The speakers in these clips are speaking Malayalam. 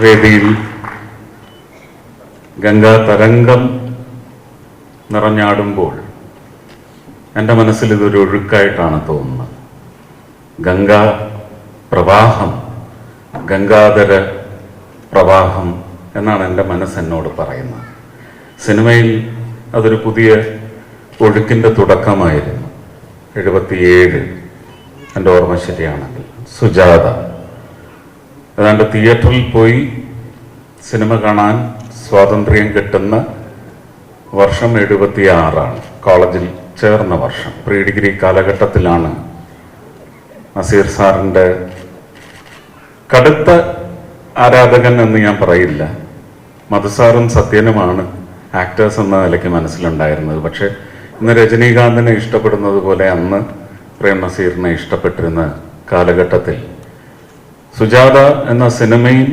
വേദിയിൽ ഗംഗാ തരംഗം നിറഞ്ഞാടുമ്പോൾ എന്റെ മനസ്സിൽ ഇതൊരു ഒഴുക്കായിട്ടാണ് തോന്നുന്നത്. ഗംഗാ പ്രവാഹം ഗംഗാധര പ്രവാഹം എന്നാണ് എന്റെ മനസ്സ് എന്നോട് പറയുന്നത്. സിനിമയിൽ അതൊരു പുതിയ ഒഴുക്കിന്റെ തുടക്കമായിരുന്നു. എഴുപത്തിയേഴ് എന്റെ ഓർമ്മ ശരിയാണെങ്കിൽ. സുജാത. ഏതാണ്ട് തിയേറ്ററിൽ പോയി സിനിമ കാണാൻ സ്വാതന്ത്ര്യം കിട്ടുന്ന വർഷം എഴുപത്തിയാറാണ്. കോളേജിൽ ചേർന്ന വർഷം. പ്രീ ഡിഗ്രി കാലഘട്ടത്തിലാണ് നസീർ സാറിന്റെ കടുത്ത ആരാധകൻ എന്ന് ഞാൻ പറയില്ല. മധുസാറും സത്യനുമാണ് ആക്ടേഴ്സ് എന്ന നിലയ്ക്ക് മനസ്സിലുണ്ടായിരുന്നത്. പക്ഷെ ഇന്ന് രജനീകാന്തിനെ ഇഷ്ടപ്പെടുന്നത് പോലെ അന്ന് പ്രേം നസീറിനെ ഇഷ്ടപ്പെട്ടിരുന്ന കാലഘട്ടത്തിൽ സുജാത എന്ന സിനിമയിൽ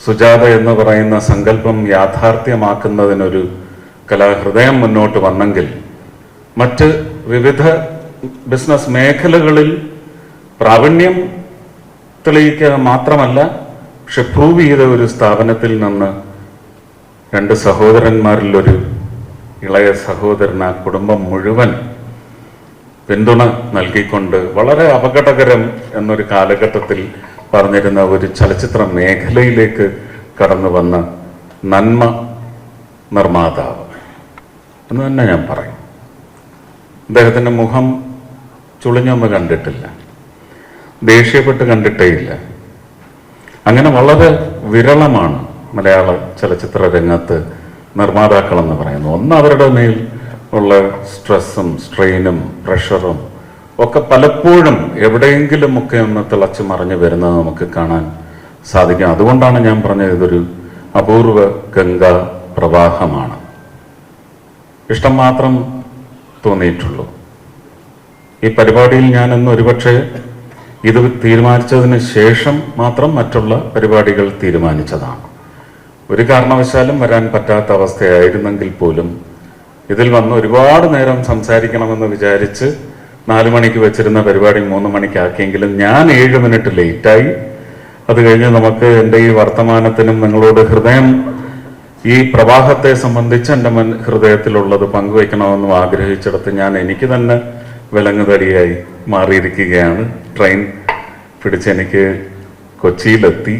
സുജാത എന്ന് പറയുന്ന സങ്കല്പം യാഥാർത്ഥ്യമാക്കുന്നതിനൊരു കലാഹൃദയം മുന്നോട്ട് വന്നെങ്കിൽ മറ്റ് വിവിധ ബിസിനസ് മേഖലകളിൽ പ്രാവീണ്യം തെളിയിക്കുക മാത്രമല്ല പക്ഷെ പ്രൂവ് ചെയ്ത ഒരു സ്ഥാപനത്തിൽ നിന്ന് രണ്ട് സഹോദരന്മാരിലൊരു ഇളയ സഹോദരൻ ആ കുടുംബം മുഴുവൻ പിന്തുണ നൽകിക്കൊണ്ട് വളരെ അപകടകരം എന്നൊരു കാലഘട്ടത്തിൽ പറഞ്ഞിരുന്ന ഒരു ചലച്ചിത്ര മേഖലയിലേക്ക് കടന്നു വന്ന നന്മ നിർമ്മാതാവ്. എന്ന് തന്നെ ഞാൻ പറയും. അദ്ദേഹത്തിന്റെ മുഖം ചുളിഞ്ഞൊന്ന് കണ്ടിട്ടില്ല. ദേഷ്യപ്പെട്ട് കണ്ടിട്ടേയില്ല. അങ്ങനെ വളരെ വിരളമാണ് മലയാള ചലച്ചിത്ര രംഗത്ത് നിർമ്മാതാക്കളെന്ന് പറയുന്നത്. ഒന്ന് അവരുടെ മേൽ ഉള്ള സ്ട്രെസ്സും സ്ട്രെയിനും പ്രഷറും ഒക്കെ പലപ്പോഴും എവിടെയെങ്കിലും ഒക്കെ ഒന്ന് തിളച്ചു മറിഞ്ഞു വരുന്നത് നമുക്ക് കാണാൻ സാധിക്കും അതുകൊണ്ടാണ് ഞാൻ പറഞ്ഞത് ഇതൊരു അപൂർവ ഗംഗാ പ്രവാഹമാണ്. ഇഷ്ടം മാത്രം തോന്നിയിട്ടുള്ളൂ. ഈ പരിപാടിയിൽ ഞാൻ ഇന്ന് ഒരുപക്ഷെ ഇത് തീരുമാനിച്ചതിന് ശേഷം മാത്രം മറ്റുള്ള പരിപാടികൾ തീരുമാനിച്ചതാണ്. ഒരു കാരണവശാലും വരാൻ പറ്റാത്ത അവസ്ഥയായിരുന്നെങ്കിൽ പോലും ഇതിൽ വന്ന് ഒരുപാട് നേരം സംസാരിക്കണമെന്ന് വിചാരിച്ച് നാലു മണിക്ക് വെച്ചിരുന്ന പരിപാടി മൂന്ന് മണിക്കാക്കിയെങ്കിലും ഞാൻ ഏഴ് മിനിറ്റ് ലേറ്റായി. അത് കഴിഞ്ഞ് നമുക്ക് എന്റെ ഈ വർത്തമാനത്തിനും നിങ്ങളോട് ഹൃദയം ഈ പ്രവാഹത്തെ സംബന്ധിച്ച് എന്റെ മൻ ഹൃദയത്തിലുള്ളത് പങ്കുവയ്ക്കണമെന്നും ആഗ്രഹിച്ചിടത്ത് ഞാൻ എനിക്ക് തന്നെ വിലങ്ങുതടിയായി മാറിയിരിക്കുകയാണ്. ട്രെയിൻ പിടിച്ച് എനിക്ക് കൊച്ചിയിലെത്തി.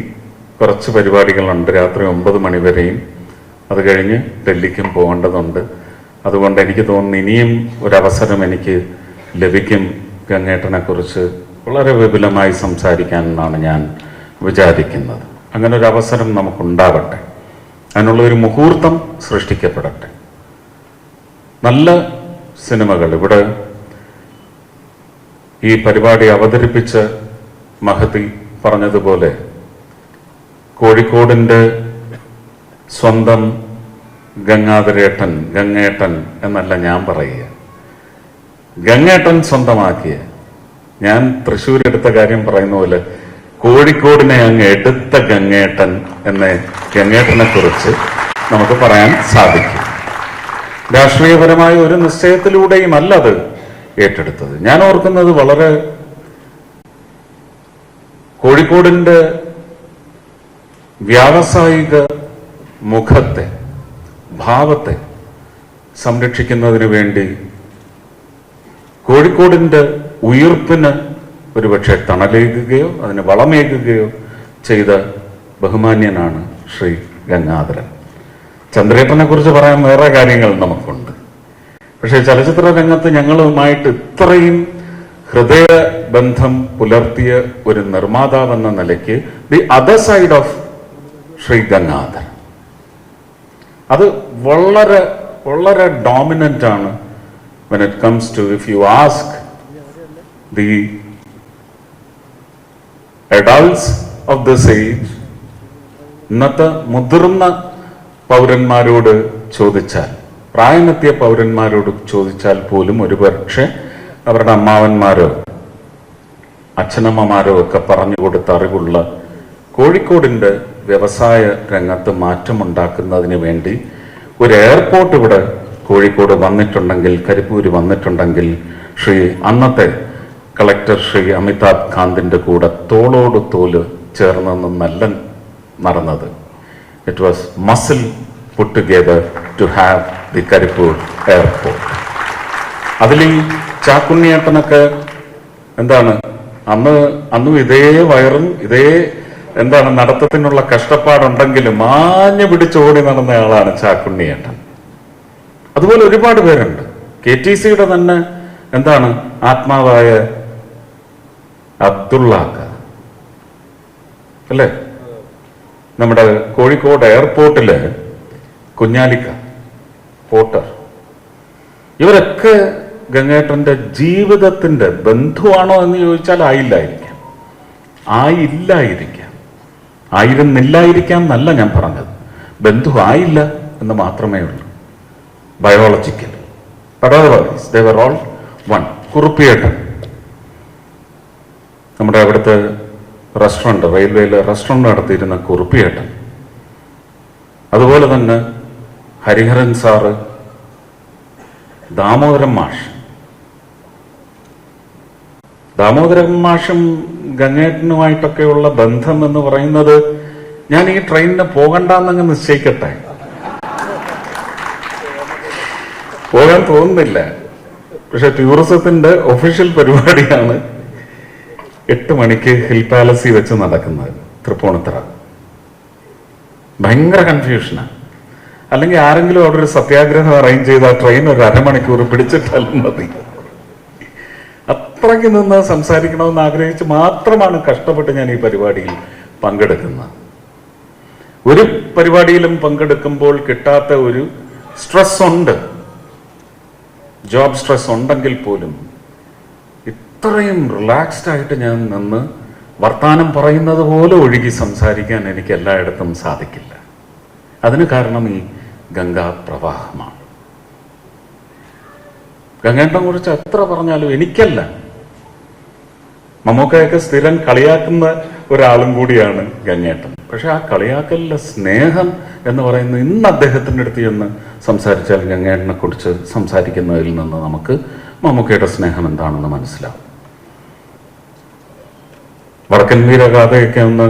കുറച്ച് പരിപാടികളുണ്ട് രാത്രി ഒമ്പത് മണിവരെയും അത് കഴിഞ്ഞ് ഡൽഹിക്കും പോകേണ്ടതുണ്ട്. അതുകൊണ്ട് എനിക്ക് തോന്നുന്നു ഇനിയും ഒരവസരം എനിക്ക് ലഭിക്കും ഗംഗേട്ടനെ കുറിച്ച് വളരെ വിപുലമായി സംസാരിക്കാൻ എന്നാണ് ഞാൻ വിചാരിക്കുന്നത്. അങ്ങനെ ഒരു അവസരം നമുക്കുണ്ടാവട്ടെ. അതിനുള്ള ഒരു മുഹൂർത്തം സൃഷ്ടിക്കപ്പെടട്ടെ. നല്ല സിനിമകൾ. ഇവിടെ ഈ പരിപാടി അവതരിപ്പിച്ച മഹതി പറഞ്ഞതുപോലെ കോഴിക്കോടിന്റെ സ്വന്തം ഗംഗാധരേട്ടൻ ഗംഗേട്ടൻ എന്നല്ല ഞാൻ പറയുക. ഗംഗേട്ടൻ സ്വന്തമാക്കിയ. ഞാൻ തൃശ്ശൂർ എടുത്ത കാര്യം പറയുന്ന പോലെ കോഴിക്കോടിനെ അങ്ങ് എടുത്ത ഗംഗേട്ടൻ എന്ന ഗംഗേട്ടനെ കുറിച്ച് നമുക്ക് പറയാൻ സാധിക്കും. രാഷ്ട്രീയപരമായ ഒരു നിശ്ചയത്തിലൂടെയും അല്ല അത് ഏറ്റെടുത്തത്. ഞാൻ ഓർക്കുന്നത് വളരെ കോഴിക്കോടിന്റെ വ്യാവസായിക മുഖത്തെ ഭാവത്തെ സംരക്ഷിക്കുന്നതിന് വേണ്ടി കോഴിക്കോടിന്റെ ഉയർപ്പിന് ഒരുപക്ഷെ തണലേകുകയോ അതിന് വളമേകുകയോ ചെയ്ത ബഹുമാന്യനാണ് ശ്രീ ഗംഗാധരൻ. ചന്ദ്രേട്ടനെ കുറിച്ച് പറയാൻ വേറെ കാര്യങ്ങൾ നമുക്കുണ്ട്. പക്ഷേ ചലച്ചിത്ര രംഗത്ത് ഞങ്ങളുമായിട്ട് ഇത്രയും ഹൃദയബന്ധം പുലർത്തിയ ഒരു നിർമ്മാതാവെന്ന നിലയ്ക്ക് the other side of Shri Gangadhar അത് വളരെ വളരെ ഡോമിനന്റ് ആണ് when it comes to if you ask the adults of this age ഇന്നത്തെ മുതിർന്ന പൗരന്മാരോട് ചോദിച്ചാൽ പ്രായമെത്തിയ പൗരന്മാരോട് ചോദിച്ചാൽ പോലും ഒരുപക്ഷെ അവരുടെ അമ്മാവന്മാരോ അച്ഛനമ്മമാരോ ഒക്കെ പറഞ്ഞു കൊടുത്ത അറിവുള്ള കോഴിക്കോടിന്റെ വ്യവസായ രംഗത്ത് മാറ്റമുണ്ടാക്കുന്നതിന് വേണ്ടി ഒരു എയർപോർട്ട് ഇവിടെ കോഴിക്കോട് വന്നിട്ടുണ്ടെങ്കിൽ കരിപ്പൂര് വന്നിട്ടുണ്ടെങ്കിൽ ശ്രീ അന്നത്തെ കളക്ടർ ശ്രീ അമിതാഭ് കാന്തിന്റെ കൂടെ തോളോട് തോൽ ചേർന്ന് നല്ല നടന്നത്. It was muscle put together to have the Karipur airport അതിൽ ഈ ചാക്കുണ്ണിയേട്ടനൊക്കെ എന്താണ്? അന്ന് അന്നും ഇതേ വയറും ഇതേ എന്താണ് നടത്തത്തിനുള്ള കഷ്ടപ്പാടുണ്ടെങ്കിലും മാഞ്ഞു പിടിച്ചോടി നടന്ന ആളാണ് ചാക്കുണ്ണിയേട്ടൻ. അതുപോലെ ഒരുപാട് പേരുണ്ട്. കെ ടി സിയുടെ തന്നെ എന്താണ് ആത്മാവായ അബ്ദുള്ളാക്ക. അല്ലേ? നമ്മുടെ കോഴിക്കോട് എയർപോർട്ടിൽ കുഞ്ഞാലിക്ക പോട്ടർ. ഇവരൊക്കെ ഗംഗേട്ടന്റെ ജീവിതത്തിന്റെ ബന്ധുവാണോ എന്ന് ചോദിച്ചാൽ ആയില്ലായിരിക്കാം. ആയില്ലായിരിക്കാം. ആയിരുന്നില്ലായിരിക്കാം എന്നല്ല ഞാൻ പറഞ്ഞത്. ബന്ധു ആയില്ല എന്ന് മാത്രമേ ഉള്ളൂ. Biological but they're all one കുറുപ്പിയേട്ടൻ. നമ്മുടെ അവിടുത്തെ റെസ്റ്റോറന്റ് റെയിൽവേയിലെ റെസ്റ്റോറന്റ് നടത്തിയിരുന്ന കുറുപ്പിയേട്ടൻ. അതുപോലെ തന്നെ ഹരിഹരൻ സാറ് ദാമോദരൻ മാഷ്. ദാമോദരൻ മാഷും ഗംഗേട്ടനുമായിട്ടൊക്കെയുള്ള ബന്ധം എന്ന് പറയുന്നത് ഞാൻ ഈ ട്രെയിനിന് പോകണ്ടെന്നങ്ങ് നിശ്ചയിക്കട്ടെ. പോകാൻ തോന്നുന്നില്ല. പക്ഷെ ടൂറിസത്തിന്റെ ഒഫീഷ്യൽ പരിപാടിയാണ് എട്ട് മണിക്ക് ഹിൽ പാലസിൽ വെച്ച് നടക്കുന്നത് തൃപ്പൂണിത്തറ. ഭയങ്കര കൺഫ്യൂഷനാണ് അല്ലെങ്കിൽ ആരെങ്കിലും അവിടെ ഒരു സത്യാഗ്രഹം അറേഞ്ച് ചെയ്ത് ട്രെയിൻ ഒരു അരമണിക്കൂർ പിടിച്ചിട്ടാലും മതി. അത്രയ്ക്ക് നിന്ന് സംസാരിക്കണമെന്ന് ആഗ്രഹിച്ച് മാത്രമാണ് കഷ്ടപ്പെട്ട് ഞാൻ ഈ പരിപാടിയിൽ പങ്കെടുക്കുന്നത്. ഒരു പരിപാടിയിലും പങ്കെടുക്കുമ്പോൾ കിട്ടാത്ത ഒരു സ്ട്രെസ് ഉണ്ട്. ജോബ് സ്ട്രെസ് ഉണ്ടെങ്കിൽ പോലും ഇത്രയും റിലാക്സ്ഡ് ആയിട്ട് ഞാൻ നിന്ന് വർത്താനം പറയുന്നത് പോലെ ഒഴുകി സംസാരിക്കാൻ എനിക്ക് എല്ലായിടത്തും സാധിക്കില്ല. അതിന് കാരണം ഈ ഗംഗാ പ്രവാഹമാണ്. ഗംഗേട്ടനെ കുറിച്ച് എത്ര പറഞ്ഞാലും എനിക്കല്ല മമ്മൂക്കയൊക്കെ സ്ഥിരം കളിയാക്കുന്ന ഒരാളും കൂടിയാണ് ഗംഗേട്ടൻ പക്ഷെ ആ കളിയാക്കലിലെ സ്നേഹം എന്ന് പറയുന്ന ഇന്ന് അദ്ദേഹത്തിന്റെ അടുത്ത് ചെന്ന് സംസാരിച്ചാൽ ഗംഗേട്ടനെ കുറിച്ച് സംസാരിക്കുന്നതിൽ നിന്ന് നമുക്ക് മമ്മൂക്കയുടെ സ്നേഹം എന്താണെന്ന് മനസ്സിലാവും. വടക്കൻ വീരഗാഥയൊക്കെ ഒന്ന്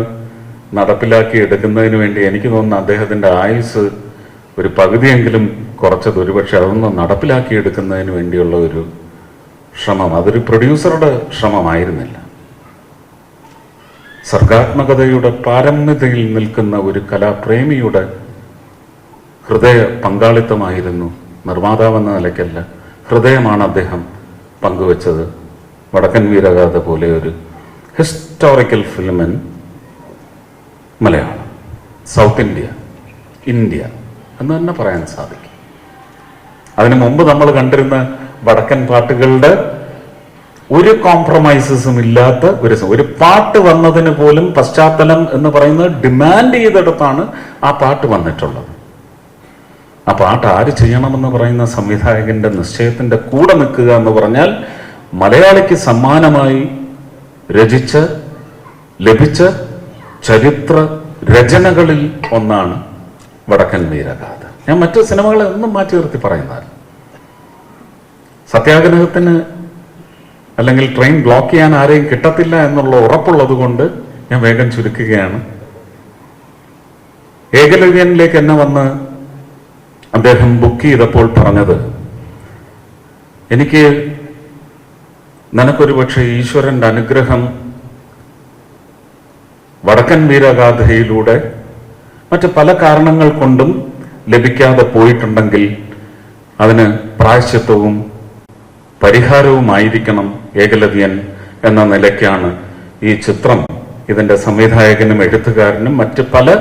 നടപ്പിലാക്കി എടുക്കുന്നതിന് വേണ്ടി എനിക്ക് തോന്നുന്നു അദ്ദേഹത്തിന്റെ ആയുസ് ഒരു പകുതിയെങ്കിലും കുറച്ചത്. ഒരുപക്ഷെ അതൊന്ന് നടപ്പിലാക്കി എടുക്കുന്നതിന് വേണ്ടിയുള്ള ഒരു ശ്രമം. അതൊരു പ്രൊഡ്യൂസറുടെ ശ്രമമായിരുന്നില്ല. സർഗാത്മകതയുടെ പാരമ്യതയിൽ നിൽക്കുന്ന ഒരു കലാപ്രേമിയുടെ ഹൃദയ പങ്കാളിത്തമായിരുന്നു നിർമ്മാതാവെന്ന നിലയ്ക്കല്ല ഹൃദയമാണ് അദ്ദേഹം പങ്കുവച്ചത്. വടക്കൻ വീരഗാഥ പോലെ ഒരു ഹിസ്റ്റോറിക്കൽ ഫിലിമിൻ മലയാളം. സൗത്ത് ഇന്ത്യ ഇന്ത്യ എന്ന് തന്നെ പറയാൻ സാധിക്കും. അതിനു മുമ്പ് നമ്മൾ കണ്ടിരുന്ന വടക്കൻ പാട്ടുകളുടെ ഒരു കോംപ്രമൈസസും ഇല്ലാത്ത ഒരു ഒരു പാട്ട് വന്നതിന് പോലും പശ്ചാത്തലം എന്ന് പറയുന്നത് ഡിമാൻഡ് ചെയ്തെടുത്താണ് ആ പാട്ട് വന്നിട്ടുള്ളത്. ആ പാട്ട് ആര് ചെയ്യണമെന്ന് പറയുന്ന സംവിധായകന്റെ നിശ്ചയത്തിന്റെ കൂടെ നിൽക്കുക എന്ന് പറഞ്ഞാൽ മലയാളിക്ക് സമ്മാനമായി രചിച്ച് ലഭിച്ച ചരിത്ര രചനകളിൽ ഒന്നാണ് വടക്കൻ വീരഗാഥ. ഞാൻ മറ്റു സിനിമകളെ ഒന്നും മാറ്റി നിർത്തി പറയുന്നതല്ല. സത്യാഗ്രഹത്തിന് അല്ലെങ്കിൽ ട്രെയിൻ ബ്ലോക്ക് ചെയ്യാൻ ആരെയും കിട്ടത്തില്ല എന്നുള്ള ഉറപ്പുള്ളത് കൊണ്ട് ഞാൻ വേഗം ചുരുക്കുകയാണ്. ഏകലവ്യനിലേക്ക് എന്നെ വന്ന് അദ്ദേഹം ബുക്ക് ചെയ്തപ്പോൾ പറഞ്ഞത് എനിക്ക് നിനക്കൊരു പക്ഷേ ഈശ്വരന്റെ അനുഗ്രഹം വടക്കൻ വീരഗാഥയിലൂടെ മറ്റ് പല കാരണങ്ങൾ കൊണ്ടും ലഭിക്കാതെ പോയിട്ടുണ്ടെങ്കിൽ അതിന് പ്രായശ്ചിത്വവും പരിഹാരവുമായിരിക്കണം ഏകലവ്യൻ എന്ന നിലയ്ക്കാണ് ഈ ചിത്രം. ഇതിന്റെ സംവിധായകനും എഴുത്തുകാരനും മറ്റ് പല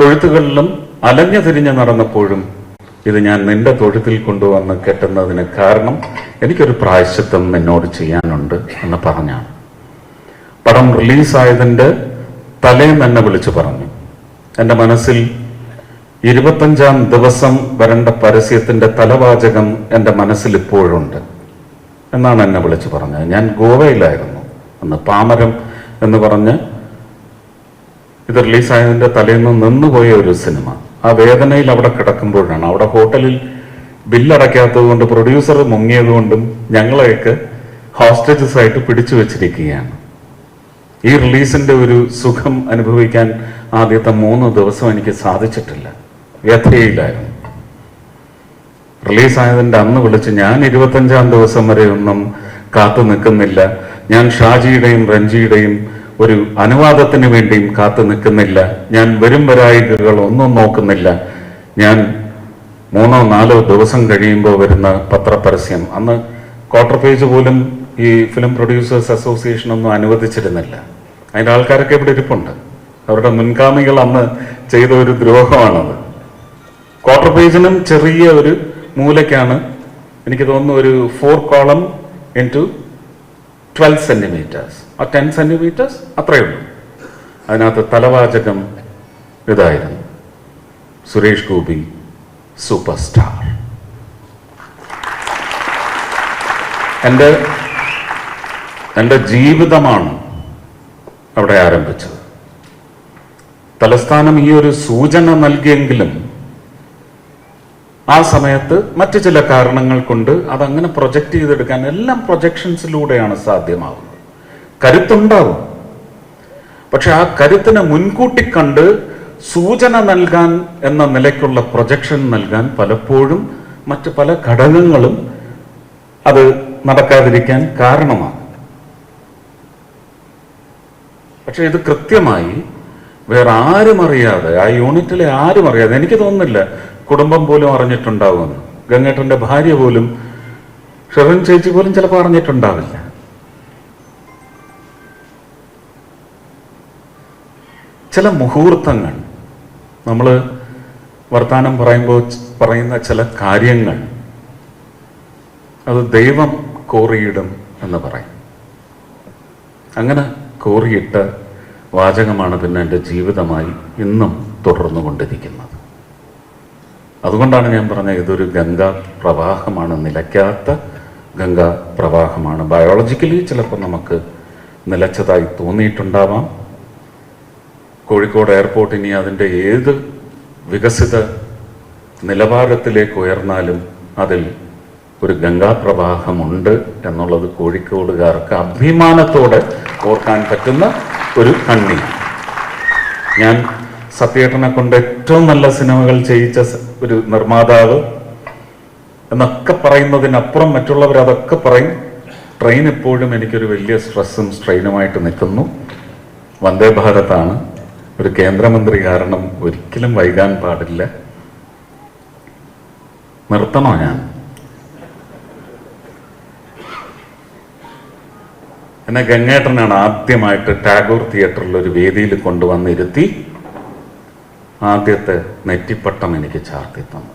തൊഴുത്തുകളിലും അലഞ്ഞു തിരിഞ്ഞു നടന്നപ്പോഴും ഇത് ഞാൻ നിന്റെ തൊഴുത്തിൽ കൊണ്ടുവന്ന് കെട്ടുന്നതിന് കാരണം എനിക്കൊരു പ്രായശ്ചിത്തം നിന്നോട് ചെയ്യാനുണ്ട് എന്ന് പറഞ്ഞാണ്. പടം റിലീസായതിന്റെ തലേന്ന് എന്നെ വിളിച്ചു പറഞ്ഞു. എന്റെ മനസ്സിൽ ഇരുപത്തഞ്ചാം ദിവസം വരേണ്ട പരസ്യത്തിന്റെ തലവാചകം എന്റെ മനസ്സിൽ ഇപ്പോഴുണ്ട്. എന്നാണ് എന്നെ വിളിച്ച് പറഞ്ഞത്. ഞാൻ ഗോവയിലായിരുന്നു. അന്ന് പാമരം എന്ന് പറഞ്ഞ് ഇത് റിലീസായതിന്റെ തലേന്ന് നിന്നുപോയ ഒരു സിനിമ. ആ വേദനയിൽ അവിടെ കിടക്കുമ്പോഴാണ്. അവിടെ ഹോട്ടലിൽ ബില്ലടയ്ക്കാത്തത് കൊണ്ട് പ്രൊഡ്യൂസർ മുങ്ങിയത് കൊണ്ടും ഞങ്ങളെയൊക്കെ ഹോസ്റ്റേജസ് ആയിട്ട് പിടിച്ചു വെച്ചിരിക്കുകയാണ്. ഈ റിലീസിന്റെ ഒരു സുഖം അനുഭവിക്കാൻ ആദ്യത്തെ മൂന്ന് ദിവസം എനിക്ക് സാധിച്ചിട്ടില്ല. വ്യഥയിലായിരുന്നു റിലീസായതിന്റെ അന്ന് വിളിച്ച് ഞാൻ ഇരുപത്തഞ്ചാം ദിവസം വരെ ഒന്നും കാത്തു നിൽക്കുന്നില്ല. ഞാൻ ഷാജിയുടെയും റഞ്ജിയുടെയും ഒരു അനുവാദത്തിന് വേണ്ടിയും കാത്തു നിൽക്കുന്നില്ല. ഞാൻ വരും വരായികകൾ ഒന്നും നോക്കുന്നില്ല. ഞാൻ മൂന്നോ നാലോ ദിവസം കഴിയുമ്പോൾ വരുന്ന പത്രപരസ്യം. അന്ന് ക്വാർട്ടർ പേജ് പോലും ഈ ഫിലിം പ്രൊഡ്യൂസേഴ്സ് അസോസിയേഷൻ ഒന്നും അനുവദിച്ചിരുന്നില്ല. അതിന്റെ ആൾക്കാരൊക്കെ ഇവിടെ ഇരിപ്പുണ്ട്. അവരുടെ മുൻഗാമികൾ അന്ന് ചെയ്ത ഒരു ദ്രോഹമാണത്. ക്വാർട്ടർ പേജിനും ചെറിയ ഒരു മൂലയ്ക്കാണ് എനിക്ക് തോന്നുന്നു ഒരു four column into twelve centimetres ആ ടെൻ സെന്റിമീറ്റേഴ്സ് അത്രയേ ഉള്ളൂ. അതിനകത്ത് തലവാചകം ഇതായിരുന്നു. സുരേഷ് ഗോപി സൂപ്പർ സ്റ്റാർ എന്റെ എന്റെ ജീവിതമാണ് അവിടെ ആരംഭിച്ചത്. തലസ്ഥാനം ഈ ഒരു സൂചന നൽകിയെങ്കിലും ആ സമയത്ത് മറ്റു ചില കാരണങ്ങൾ കൊണ്ട് അതങ്ങനെ പ്രൊജക്റ്റ് ചെയ്തെടുക്കാൻ എല്ലാം പ്രൊജക്ഷൻസിലൂടെയാണ് സാധ്യമാവുന്നത്. കരുത്തുണ്ടാവും. പക്ഷെ ആ കരുത്തിനെ മുൻകൂട്ടി കണ്ട് സൂചന നൽകാൻ എന്ന നിലയ്ക്കുള്ള പ്രൊജക്ഷൻ നൽകാൻ പലപ്പോഴും മറ്റ് പല ഘടകങ്ങളും അത് നടക്കാതിരിക്കാൻ കാരണമാണ് പക്ഷെ ഇത് കൃത്യമായി വേറെ ആരും അറിയാതെ ആ യൂണിറ്റിലെ ആരും അറിയാതെ എനിക്ക് തോന്നുന്നില്ല കുടുംബം പോലും അറിഞ്ഞിട്ടുണ്ടാവുമെന്ന്. ഗംഗേട്ടന്റെ ഭാര്യ പോലും ഷെറിൻ ചേച്ചി പോലും ചിലപ്പോൾ അറിഞ്ഞിട്ടുണ്ടാവില്ല. ചില മുഹൂർത്തങ്ങൾ നമ്മൾ വർത്താനം പറയുമ്പോൾ പറയുന്ന ചില കാര്യങ്ങൾ അത് ദൈവം കോറിയിടും എന്ന് പറയും. അങ്ങനെ കോറിയിട്ട വാചകമാണ് പിന്നെ എന്റെ ജീവിതമായി ഇന്നും തുടർന്നു കൊണ്ടിരിക്കുന്നത് അതുകൊണ്ടാണ് ഞാൻ പറഞ്ഞത് ഇതൊരു ഗംഗാ പ്രവാഹമാണ് നിലയ്ക്കാത്ത ഗംഗാ പ്രവാഹമാണ്. ബയോളജിക്കലി ചിലപ്പോൾ നമുക്ക് നിലച്ചതായി തോന്നിയിട്ടുണ്ടാവാം. കോഴിക്കോട് എയർപോർട്ട് ഇനി അതിന്റെ ഏത് വികസിത നിലവാരത്തിലേക്ക് ഉയർന്നാലും അതിൽ ഒരു ഗംഗാപ്രവാഹമുണ്ട് എന്നുള്ളത് കോഴിക്കോടുകാർക്ക് അഭിമാനത്തോടെ ഓർക്കാൻ പറ്റുന്ന ഒരു കണ്ണി. ഞാൻ സത്യേട്ടനെ കൊണ്ട് ഏറ്റവും നല്ല സിനിമകൾ ചെയ്യിച്ച ഒരു നിർമ്മാതാവ് എന്നൊക്കെ പറയുന്നതിനപ്പുറം മറ്റുള്ളവർ അതൊക്കെ പറയും. ട്രെയിൻ എപ്പോഴും എനിക്കൊരു വലിയ സ്ട്രെസ്സും സ്ട്രെയിനുമായിട്ട് നിൽക്കുന്നു. വന്ദേ ഭാരതാണ്. ഒരു കേന്ദ്രമന്ത്രി കാരണം ഒരിക്കലും വൈകാൻ പാടില്ല. നിർത്തണോ ഞാൻ? എന്നെ ഗംഗേട്ടനാണ് ആദ്യമായിട്ട് ടാഗോർ തിയേറ്ററിൽ ഒരു വേദിയിൽ കൊണ്ടുവന്നിരുത്തി. ആദ്യത്തെ നെറ്റിപ്പട്ടം എനിക്ക് ചാർത്തി തന്നു.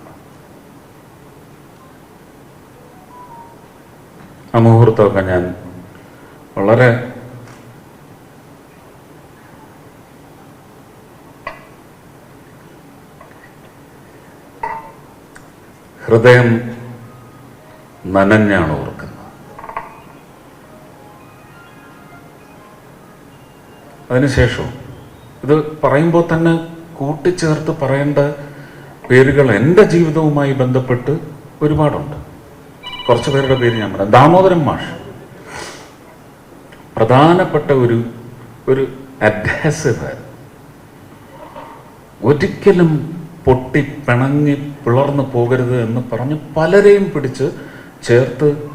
ആ മുഹൂർത്തമൊക്കെ ഞാൻ വളരെ ഹൃദയം നനഞ്ഞാണ് ഓർക്കുന്നത്. അതിനുശേഷം ഇത് പറയുമ്പോൾ തന്നെ കൂട്ടിച്ചേർത്ത് പറയേണ്ട പേരുകൾ എന്റെ ജീവിതവുമായി ബന്ധപ്പെട്ട് ഒരുപാടുണ്ട്. കുറച്ച് പേരുടെ പേര് ഞാൻ പറയാം. ദാമോദരൻ മാഷ്. പ്രധാനപ്പെട്ട ഒരു ഒരു അഡ്ഹസീവ് ഒരിക്കലും പൊട്ടി പിണങ്ങി പിളർന്നു പോകരുത് എന്ന് പറഞ്ഞ് പലരെയും പിടിച്ച് ചേർത്ത്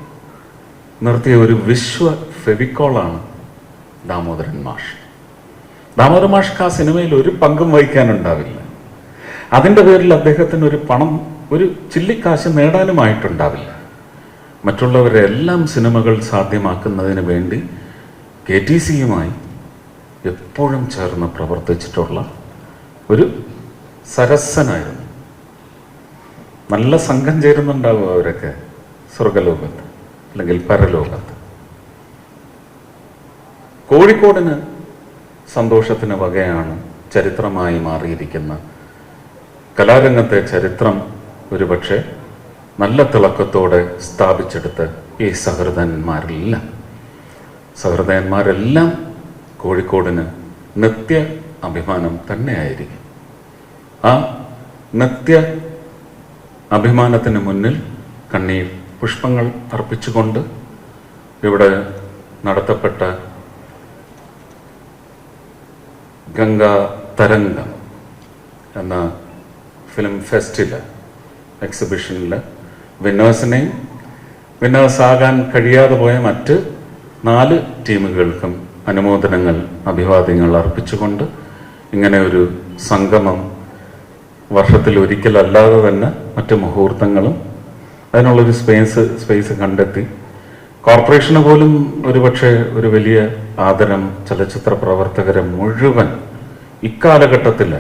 നിർത്തിയ ഒരു വിശ്വ ഫെവിക്കോളാണ് ദാമോദരൻ മാഷ്. മാഷ്ക്ക് ആ സിനിമയിൽ ഒരു പങ്കും വഹിക്കാനുണ്ടാവില്ല. അതിന്റെ പേരിൽ അദ്ദേഹത്തിന് ഒരു പണം ഒരു ചില്ലിക്കാശ് നേടാനുമായിട്ടുണ്ടാവില്ല. മറ്റുള്ളവരെ എല്ലാം സിനിമകൾ സാധ്യമാക്കുന്നതിന് വേണ്ടി കെ ടി സിയുമായി എപ്പോഴും ചേർന്ന് പ്രവർത്തിച്ചിട്ടുള്ള ഒരു സരസനായിരുന്നു. നല്ല സംഘം ചേരുന്നുണ്ടാവും അവരൊക്കെ സ്വർഗലോകത്ത് അല്ലെങ്കിൽ പരലോകത്ത്. കോഴിക്കോടിന് സന്തോഷത്തിന് വകയാണ് ചരിത്രമായി മാറിയിരിക്കുന്ന കലാരംഗത്തെ ചരിത്രം ഒരുപക്ഷെ നല്ല തിളക്കത്തോടെ സ്ഥാപിച്ചെടുത്ത് ഈ സഹൃദയന്മാരെല്ലാം. സഹൃദയന്മാരെല്ലാം കോഴിക്കോടിന് നിത്യ അഭിമാനം തന്നെയായിരിക്കും. ആ നിത്യ അഭിമാനത്തിന് മുന്നിൽ കണ്ണീർ പുഷ്പങ്ങൾ അർപ്പിച്ചുകൊണ്ട് ഇവിടെ നടത്തപ്പെട്ട ഗംഗ തരംഗം എന്ന ഫിലിം ഫെസ്റ്റിൽ എക്സിബിഷനിൽ വിന്നേഴ്സിനെയും വിന്നേഴ്സ് ആകാൻ കഴിയാതെ പോയ മറ്റ് നാല് ടീമുകൾക്കും അനുമോദനങ്ങൾ അഭിവാദ്യങ്ങൾ അർപ്പിച്ചുകൊണ്ട് ഇങ്ങനെ ഒരു സംഗമം വർഷത്തിൽ ഒരിക്കലല്ലാതെ തന്നെ മറ്റ് മുഹൂർത്തങ്ങളും അതിനുള്ളൊരു സ്പേസ് സ്പേസ് കണ്ടെത്തി. കോർപ്പറേഷന് പോലും ഒരുപക്ഷെ ഒരു വലിയ ആദരം ചലച്ചിത്ര പ്രവർത്തകരെ മുഴുവൻ ഇക്കാലഘട്ടത്തിൽ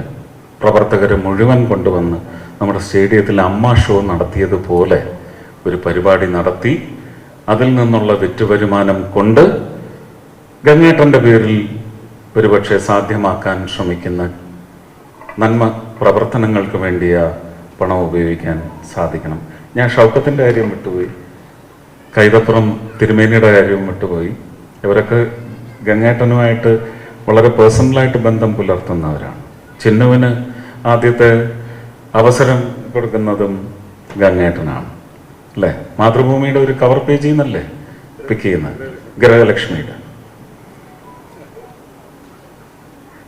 പ്രവർത്തകരെ മുഴുവൻ കൊണ്ടുവന്ന് നമ്മുടെ സ്റ്റേഡിയത്തിൽ അമ്മ ഷോ നടത്തിയതുപോലെ ഒരു പരിപാടി നടത്തി അതിൽ നിന്നുള്ള വിറ്റുവരുമാനം കൊണ്ട് ഗംഗേട്ടന്റെ പേരിൽ ഒരുപക്ഷെ സാധ്യമാക്കാൻ ശ്രമിക്കുന്ന നന്മ പ്രവർത്തനങ്ങൾക്ക് വേണ്ടിയ പണം ഉപയോഗിക്കാൻ സാധിക്കണം. ഞാൻ ഷൗക്കത്തിന്റെ കാര്യം വിട്ടുപോയി. കൈതപ്പുറം തിരുമേനിയുടെ കാര്യവും വിട്ടുപോയി. ഇവരൊക്കെ ഗംഗേട്ടനുമായിട്ട് വളരെ പേഴ്സണലായിട്ട് ബന്ധം പുലർത്തുന്നവരാണ്. ചിന്നുവിന് ആദ്യത്തെ അവസരം കൊടുക്കുന്നതും ഗംഗേട്ടനാണ്. അല്ലേ? മാതൃഭൂമിയുടെ ഒരു കവർ പേജിൽ നിന്നല്ലേ പിക്ക് ചെയ്യുന്നത്? ഗ്രഹലക്ഷ്മിയുടെ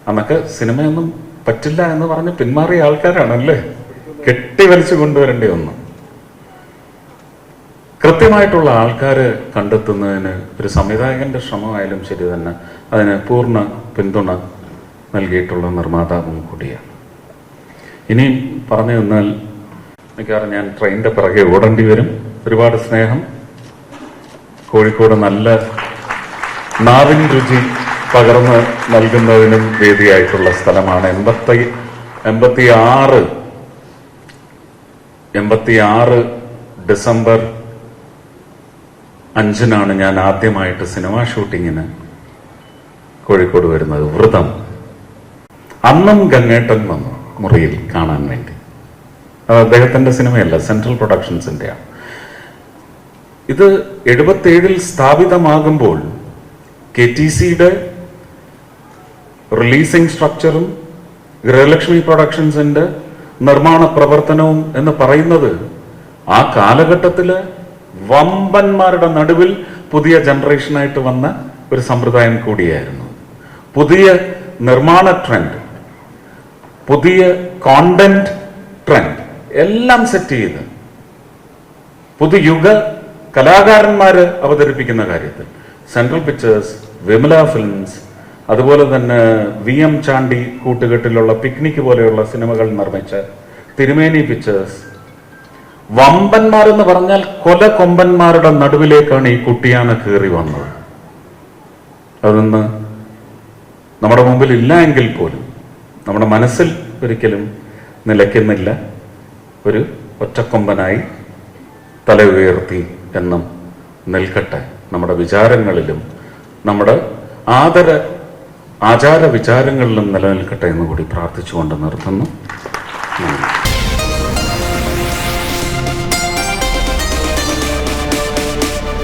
അന്നൊക്കെ സിനിമയൊന്നും പറ്റില്ല എന്ന് പറഞ്ഞ് പിന്മാറിയ ആൾക്കാരാണല്ലേ? കെട്ടി വലിച്ചു കൊണ്ടുവരേണ്ടി ഒന്ന്. കൃത്യമായിട്ടുള്ള ആൾക്കാരെ കണ്ടെത്തുന്നതിന് ഒരു സംവിധായകന്റെ ശ്രമമായാലും ശരി തന്നെ അതിന് പൂർണ പിന്തുണ നൽകിയിട്ടുള്ള നിർമ്മാതാവും കൂടിയാണ്. ഇനിയും പറഞ്ഞു തന്നാൽ മിക്കവാറും ഞാൻ ട്രെയിനിന്റെ പിറകെ ഓടേണ്ടി വരും. ഒരുപാട് സ്നേഹം. കോഴിക്കോട് നല്ല നാവിൻ രുചി പകർന്ന് നൽകുന്നതിനും വേദിയായിട്ടുള്ള സ്ഥലമാണ് എൺപത്തി എൺപത്തി ആറ് എൺപത്തി ആറ് ഡിസംബർ അഞ്ചിനാണ് ഞാൻ ആദ്യമായിട്ട് സിനിമാ ഷൂട്ടിങ്ങിന് കോഴിക്കോട് വരുന്നത് വ്രതം. അന്നും ഗംഗേട്ടൻ വന്നു മുറിയിൽ കാണാൻ വേണ്ടി. അത് അദ്ദേഹത്തിന്റെ സിനിമയല്ല സെൻട്രൽ പ്രൊഡക്ഷൻസിന്റെയാണ്. ഇത് എഴുപത്തേഴിൽ സ്ഥാപിതമാകുമ്പോൾ കെ ടി സിയുടെ റിലീസിംഗ് സ്ട്രക്ചറും ഗൃഹലക്ഷ്മി പ്രൊഡക്ഷൻസിന്റെ നിർമ്മാണ പ്രവർത്തനവും എന്ന് പറയുന്നത് ആ കാലഘട്ടത്തിൽ വമ്പന്മാരുടെ നടുവിൽ പുതിയ ജനറേഷനായിട്ട് വന്ന ഒരു സമ്പ്രദായം കൂടിയായിരുന്നു. പുതിയ നിർമ്മാണ ട്രെൻഡ് പുതിയ കോണ്ടന്റ് ട്രെൻഡ് എല്ലാം സെറ്റ് ചെയ്ത് പുതുയുഗ കലാകാരന്മാർ അവതരിപ്പിക്കുന്ന കാര്യത്തിൽ. സെൻട്രൽ പിക്ചേഴ്സ് വിമല ഫിലിംസ് അതുപോലെ തന്നെ വി എം ചാണ്ടി കൂട്ടുകെട്ടിലുള്ള പിക്നിക് പോലെയുള്ള സിനിമകൾ നിർമ്മിച്ച തിരുമേനി പിക്ചേഴ്സ് വമ്പന്മാരെന്ന് പറഞ്ഞാൽ കൊല കൊമ്പന്മാരുടെ നടുവിലേക്കാണ് ഈ കുട്ടിയാന കയറി വന്നത്. അതൊന്ന് നമ്മുടെ മുമ്പിൽ ഇല്ല എങ്കിൽ പോലും നമ്മുടെ മനസ്സിൽ ഒരിക്കലും നിലയ്ക്കുന്നില്ല ഒരു ഒറ്റക്കൊമ്പനായി തല ഉയർത്തി എന്നും നിൽക്കട്ടെ. നമ്മുടെ വിചാരങ്ങളിലും നമ്മുടെ ആദര ആചാര വിചാരങ്ങളിലും നിലനിൽക്കട്ടെ എന്ന് കൂടി പ്രാർത്ഥിച്ചുകൊണ്ട് നിർത്തുന്നു.